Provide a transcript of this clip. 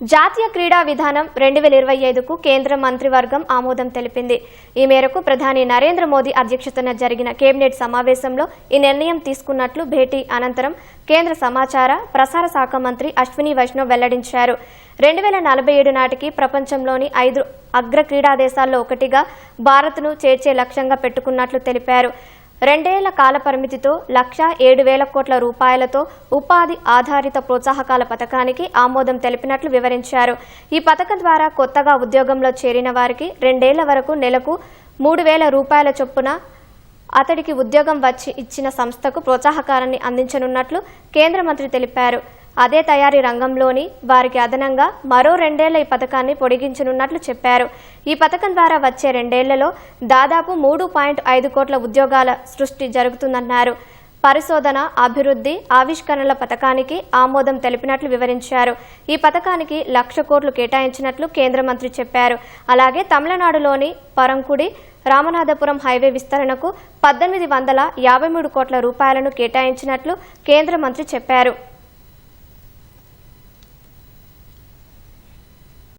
జాతీయ క్రీడా విధానం రెండు వేల ఇరవై ఐదుకు కేంద్ర మంత్రివర్గం ఆమోదం తెలిపింది. ఈ మేరకు ప్రధాని నరేంద్ర మోదీ అధ్యక్షతన జరిగిన కేబినెట్ సమావేశంలో ఈ నిర్ణయం తీసుకున్నట్లు భేటీ అనంతరం కేంద్ర సమాచార ప్రసార శాఖ మంత్రి అశ్విని వైష్ణవ్ వెల్లడించారు. రెండు వేల నలభై ఏడు నాటికి ప్రపంచంలోని ఐదు అగ్ర క్రీడా దేశాల్లో ఒకటిగా భారత్ను చేర్చే లక్ష్యంగా పెట్టుకున్నట్లు తెలిపారు. రెండేళ్ళ కాలపరిమితితో లక్ష ఏడు వేల కోట్ల రూపాయలతో ఉపాధి ఆధారిత ప్రోత్సాహకాల పథకానికి ఆమోదం తెలిపినట్లు వివరించారు. ఈ పథకం ద్వారా కొత్తగా ఉద్యోగంలో చేరిన వారికి రెండేళ్ళ వరకు నెలకు మూడు వేల రూపాయల చొప్పున అతడికి ఉద్యోగం వచ్చి ఇచ్చిన సంస్థకు ప్రోత్సాహకారాన్ని అందించనున్నట్లు కేంద్ర మంత్రి తెలిపారు. అదే తయారీ రంగంలోని వారికి అదనంగా మరో రెండేళ్ళ ఈ పథకాన్ని పొడిగించనున్నట్లు చెప్పారు. ఈ పథకం ద్వారా వచ్చే రెండేళ్ళలో దాదాపు మూడు పాయింట్ ఐదు కోట్ల ఉద్యోగాల సృష్టి జరుగుతుందన్నారు. పరిశోధన అభివృద్ధి ఆవిష్కరణల పథకానికి ఆమోదం తెలిపినట్లు వివరించారు. ఈ పథకానికి లక్ష కోట్లు కేటాయించినట్లు కేంద్ర మంత్రి చెప్పారు. అలాగే తమిళనాడులోని పరంకుడి రామనాథపురం హైవే విస్తరణకు పద్దెనిమిది వందల యాభై మూడు కోట్ల రూపాయలను కేటాయించినట్లు కేంద్ర మంత్రి చెప్పారు.